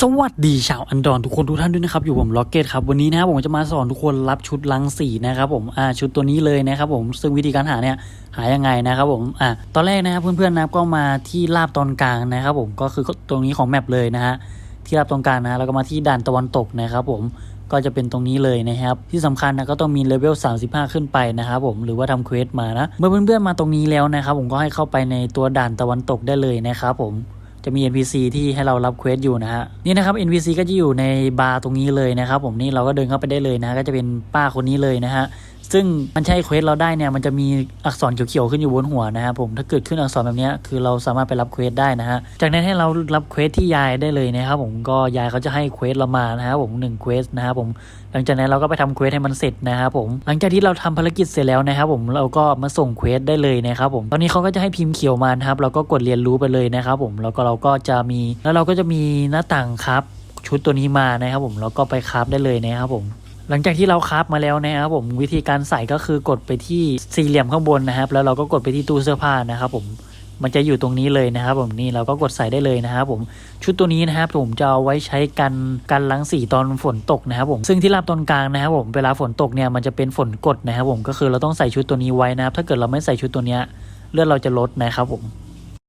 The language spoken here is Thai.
สวัสดีชาวอันดอนทุกคนทุกท่านด้วยนะครับ อยู่ผมล็อกเก็ตครับ วันนี้นะครับผมจะมาสอนทุกคนรับชุดลังสีนะครับผมอ่าชุดตัวนี้เลยนะครับผมซึ่งวิธีการหาเนี่ยหายังไงนะครับผมอ่าตอนแรกนะครับเพื่อนๆนับก็มาที่ลาบตอนกลางนะครับผมก็คือตรงนี้ของแมปเลยนะฮะที่ลาบตอนกลางนะแล้วก็มาที่ด่านตะวันตกนะครับผมก็จะเป็นตรงนี้เลยนะครับ ที่สำคัญนะก็ต้องมีเลเวล 35 ขึ้นไปนะครับผมหรือว่าทำเควสมานะเมื่อเพื่อนๆมาตรงนี้แล้วนะครับผมก็ให้เข้าไปในตัวด่านตะวันตกได้เลยนะครับผม จะมี NPC ที่ให้เรารับเควสอยู่นะฮะนี่นะครับ NPC ก็จะอยู่ในบาร์ตรงนี้เลยนะครับผมนี่เราก็เดินเข้าไปได้เลยนะฮะก็จะเป็นป้าคนนี้เลยนะฮะ ซึ่งมันใช่เควสเราได้เนี่ยมันจะมีอักษรเขียวๆขึ้นอยู่บนหัวนะครับผมถ้าเกิดขึ้นอักษรแบบนี้คือเราสามารถไปรับเควสได้นะฮะจากนั้นให้เรารับเควสที่ยายได้เลยนะครับผมก็ยายเขาจะให้เควสเรามานะครับผมหนึ่งเควสนะครับผมหลังจากนั้นเราก็ไปทำเควสให้มันเสร็จนะครับผมหลังจากที่เราทำภารกิจเสร็จแล้วนะครับผมเราก็มาส่งเควสได้เลยนะครับผมตอนนี้เขาก็จะให้พิมพ์เขียวมานะครับเราก็กดเรียนรู้ไปเลยนะครับผมแล้วก็เราก็จะมีแล้วเราก็จะมีหน้าต่างครับชุดตัวนี้มานะครับผมแล้วก็ไปคราฟได้เลยนะครับผม หลังจากที่เราคราฟมาแล้วนะครับผมวิธีการใส่ก็คือกดไปที่สี่เหลี่ยมข้างบนนะครับ แล้วเราก็กดไปที่ตู้เสื้อผ้านะครับผมมันจะอยู่ตรงนี้เลยนะครับผมนี่เราก็กดใส่ได้เลยนะครับผมชุดตัวนี้นะครับผมจะเอาไว้ใช้กันกันล้างสีตอนฝนตกนะครับผมซึ่งที่ลาบตอนกลางนะครับผมเวลาฝนตกเนี่ยมันจะเป็นฝนกดนะครับผมก็คือเราต้องใส่ชุดตัวนี้ไว้นะครับถ้าเกิดเราไม่ใส่ชุดตัวเนี้ยเลือดเราจะลดนะครับผม